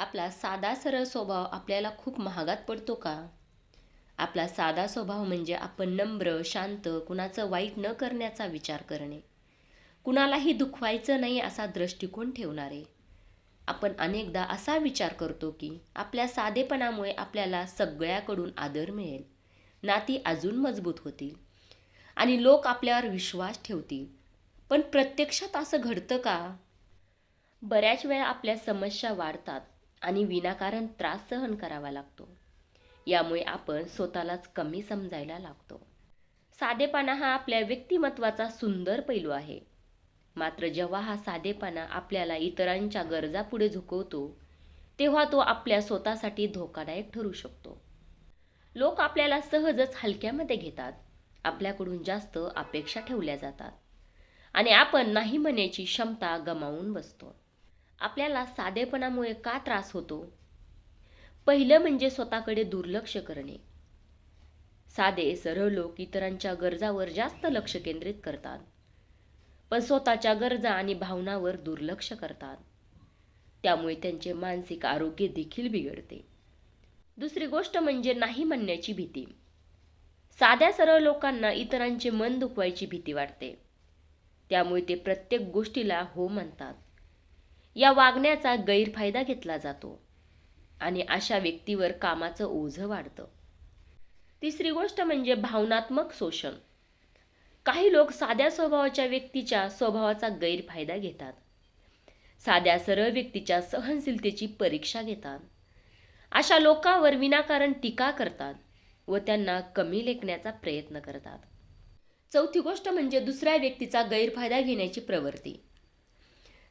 आपला साधा सरळ स्वभाव आपल्याला खूप महागात पडतो का? आपला साधा स्वभाव म्हणजे आपण नम्र शांत कुणाचं वाईट न करण्याचा विचार करणे. कुणालाही दुखवायचं नाही असा दृष्टिकोन ठेवणारे. आपण अनेकदा असा विचार करतो की आपल्या साधेपणामुळे आपल्याला सगळ्याकडून आदर मिळेल. नाती अजून मजबूत होतील. आणि लोक आपल्यावर विश्वास ठेवतील. पण प्रत्यक्षात असं घडतं का? बऱ्याच वेळा आपल्या समस्या वाढतात. आणि विनाकारण त्रास सहन करावा लागतो. यामुळे आपण स्वतःलाच कमी समजायला लागतो. साधेपणा हा आपल्या व्यक्तिमत्वाचा सुंदर पैलू आहे. मात्र जेव्हा हा साधेपणा आपल्याला इतरांच्या गरजा पुढे झुकवतो तेव्हा तो आपल्या स्वतःसाठी धोकादायक ठरू शकतो. लोक आपल्याला सहजच हलक्यामध्ये घेतात आपल्याकडून जास्त अपेक्षा ठेवल्या जातात आणि आपण नाही म्हणण्याची क्षमता गमावून बसतो. आपल्याला साधेपणामुळे का त्रास होतो? पहिलं म्हणजे स्वतःकडे दुर्लक्ष करणे. साधे सरळ लोक इतरांच्या गरजावर जास्त लक्ष केंद्रित करतात. पण स्वतःच्या गरजा आणि भावनावर दुर्लक्ष करतात. त्यामुळे त्यांचे मानसिक आरोग्य देखील बिघडते. दुसरी गोष्ट म्हणजे नाही म्हणण्याची भीती. साध्या सरळ लोकांना इतरांचे मन दुखवायची भीती वाटते. त्यामुळे ते प्रत्येक गोष्टीला हो म्हणतात. या वागण्याचा गैरफायदा घेतला जातो आणि अशा व्यक्तीवर कामाचं ओझं वाढतं. तिसरी गोष्ट म्हणजे भावनात्मक शोषण. काही लोक साध्या स्वभावाच्या व्यक्तीच्या स्वभावाचा गैरफायदा घेतात. साध्या सरळ व्यक्तीच्या सहनशीलतेची परीक्षा घेतात. अशा लोकांवर विनाकारण टीका करतात व त्यांना कमी लेखण्याचा प्रयत्न करतात. चौथी गोष्ट म्हणजे दुसऱ्या व्यक्तीचा गैरफायदा घेण्याची प्रवृत्ती.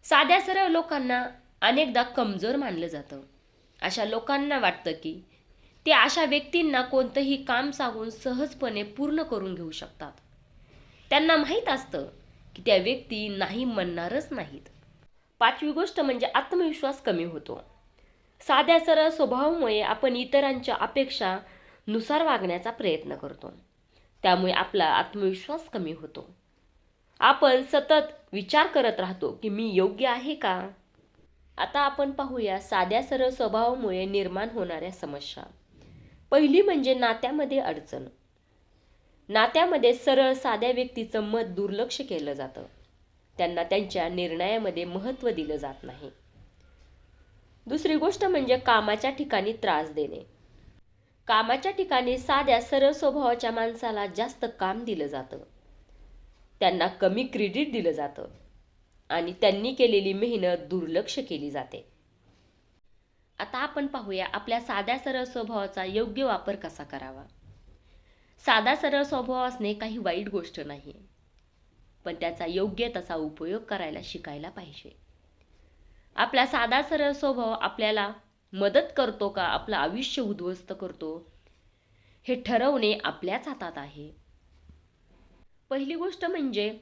साध्या सरळ लोकांना अनेकदा कमजोर मानलं जातं. अशा लोकांना वाटतं की ते अशा व्यक्तींना कोणतंही काम सांगून सहजपणे पूर्ण करून घेऊ शकतात. त्यांना माहीत असतं की त्या व्यक्ती नाही म्हणणारच नाहीत. पाचवी गोष्ट म्हणजे आत्मविश्वास कमी होतो. साध्या सरळ स्वभावामुळे आपण इतरांच्या अपेक्षा नुसार वागण्याचा प्रयत्न करतो. त्यामुळे आपला आत्मविश्वास कमी होतो. आपण सतत विचार करत राहतो की मी योग्य आहे का? आता आपण पाहूया साध्या सरळ स्वभावामुळे निर्माण होणाऱ्या समस्या. पहिली म्हणजे नात्यामध्ये अडचण. नात्यामध्ये सरळ साध्या व्यक्तीचं मत दुर्लक्ष केलं जातं. त्यांना त्यांच्या निर्णयामध्ये महत्त्व दिलं जात नाही. दुसरी गोष्ट म्हणजे कामाच्या ठिकाणी त्रास देणे. कामाच्या ठिकाणी साध्या सरळ स्वभावाच्या माणसाला जास्त काम दिलं जातं. त्यांना कमी क्रेडिट दिलं जातं आणि त्यांनी केलेली मेहनत दुर्लक्ष केली जाते. आता आपण पाहूया आपल्या साध्या सरळ स्वभावाचा योग्य वापर कसा करावा. साधा सरळ स्वभाव असणे काही वाईट गोष्ट नाही पण त्याचा योग्य तसा उपयोग करायला शिकायला पाहिजे. आपला साधा सरळ स्वभाव आपल्याला मदत करतो का आपलं आयुष्य उद्ध्वस्त करतो हे ठरवणे आपल्याच हातात आहे. पहिली गोष्ट म्हणजे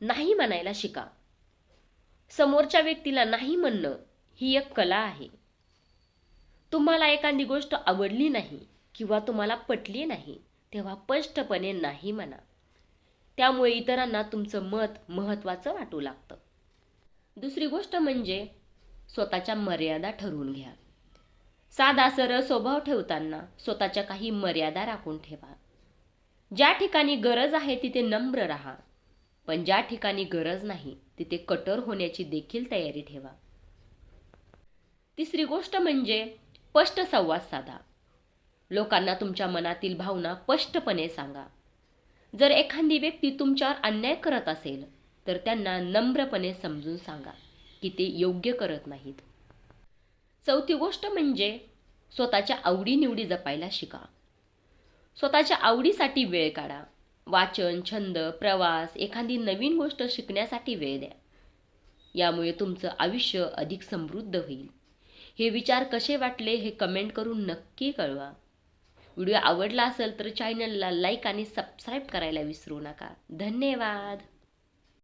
नाही म्हणायला शिका. समोरच्या व्यक्तीला नाही म्हणणं ही एक कला आहे. तुम्हाला एखादी गोष्ट आवडली नाही किंवा तुम्हाला पटली नाही तेव्हा स्पष्टपणे नाही म्हणा. त्यामुळे इतरांना तुमचं मत महत्त्वाचं वाटू लागतं. दुसरी गोष्ट म्हणजे स्वतःच्या मर्यादा ठरवून घ्या. साधा सरळ स्वभाव ठेवताना स्वतःच्या काही मर्यादा राखून ठेवा. ज्या ठिकाणी गरज आहे तिथे नम्र राहा. पण ज्या ठिकाणी गरज नाही तिथे कठोर होण्याची देखील तयारी ठेवा. तिसरी गोष्ट म्हणजे स्पष्ट संवाद साधा. लोकांना तुमच्या मनातील भावना स्पष्टपणे सांगा. जर एखादी व्यक्ती तुमच्यावर अन्याय करत असेल तर त्यांना नम्रपणे समजून सांगा की ते योग्य करत नाहीत. चौथी गोष्ट म्हणजे स्वतःच्या आवडीनिवडी जपायला शिका. स्वतःच्या आवडीसाठी वेळ काढा. वाचन छंद प्रवास एखादी नवीन गोष्ट शिकण्यासाठी वेळ द्या. यामुळे तुमचं आयुष्य अधिक समृद्ध होईल. हे विचार कसे वाटले हे कमेंट करून नक्की कळवा. व्हिडिओ आवडला असेल तर चॅनलला लाईक आणि सबस्क्राईब करायला विसरू नका. धन्यवाद!